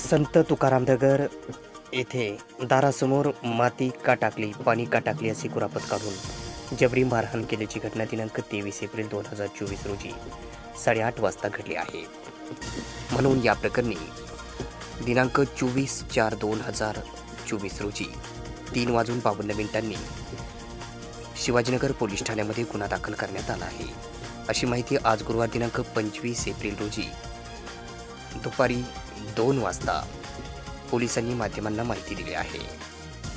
संत तुकारामनगर येथे दारासमोर माती का टाकली पाणी का टाकली अशी कुरापत काढून जबरी मारहाण केल्याची घटना दिनांक तेवीस एप्रिल दोन हजार चोवीस रोजी साडेआठ वाजता घडली आहे. म्हणून या प्रकरणी दिनांक चोवीस चार दोन हजार चोवीस रोजी तीन वाजून बावन्न मिनिटांनी शिवाजीनगर पोलीस ठाण्यामध्ये गुन्हा दाखल करण्यात आला आहे. अशी माहिती आज गुरुवार दिनांक पंचवीस एप्रिल रोजी दुपारी दोन वाजता पोलिसांनी माध्यमांना माहिती दिली आहे.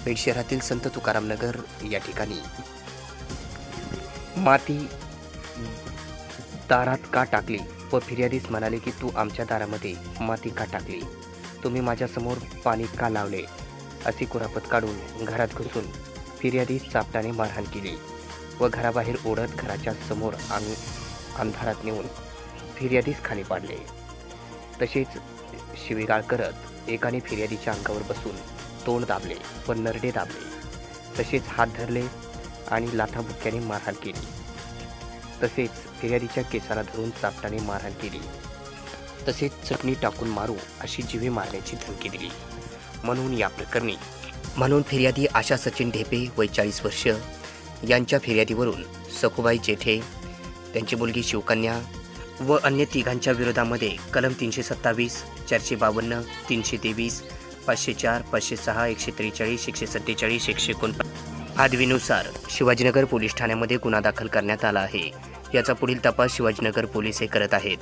बीड शहरातील संत तुकारामनगर या ठिकाणी माती दारात का टाकली व फिर्यादीस म्हणाले की तू आमच्या दारामध्ये माती का टाकली? तुम्ही माझ्यासमोर पाणी का लावले? अशी कुरापत काढून घरात घुसून फिर्यादीस चापटाने मारहाण केली व घराबाहेर ओढत घराच्या समोर आम्ही अंधारात नेऊन फिर्यादीस खाली पाडले. तसेच शिवीगाळ करत एकाने फिर्यादीच्या अंगावर बसून तोंड दाबले व नरडे दाबले. तसेच हात धरले आणि लाथाबुक्क्याने मारहाण केली. तसेच फिर्यादीच्या केसाला धरून चापटाने मारहाण केली. तसेच चटणी टाकून मारू अशी जीवे मारण्याची धमकी दिली. म्हणून या प्रकरणी म्हणून फिर्यादी आशा सचिन ढेपे वय चाळीस वर्ष यांच्या फिर्यादीवरून सखुबाई जेठे त्यांची मुलगी शिवकन्या व अन्य तिघांच्या विरोधामध्ये कलम तीनशे सत्तावीस चारशे बावन्न तीनशे तेवीस पाचशे चार पाचशे सहा एकशे त्रेचाळीस एकशे सत्तेचाळीस एकशे एकोणपन्नास आदवीनुसार शिवाजीनगर पोलीस ठाण्यामध्ये गुन्हा दाखल करण्यात आला आहे. याचा पुढील तपास शिवाजीनगर पोलीस हे करत आहेत.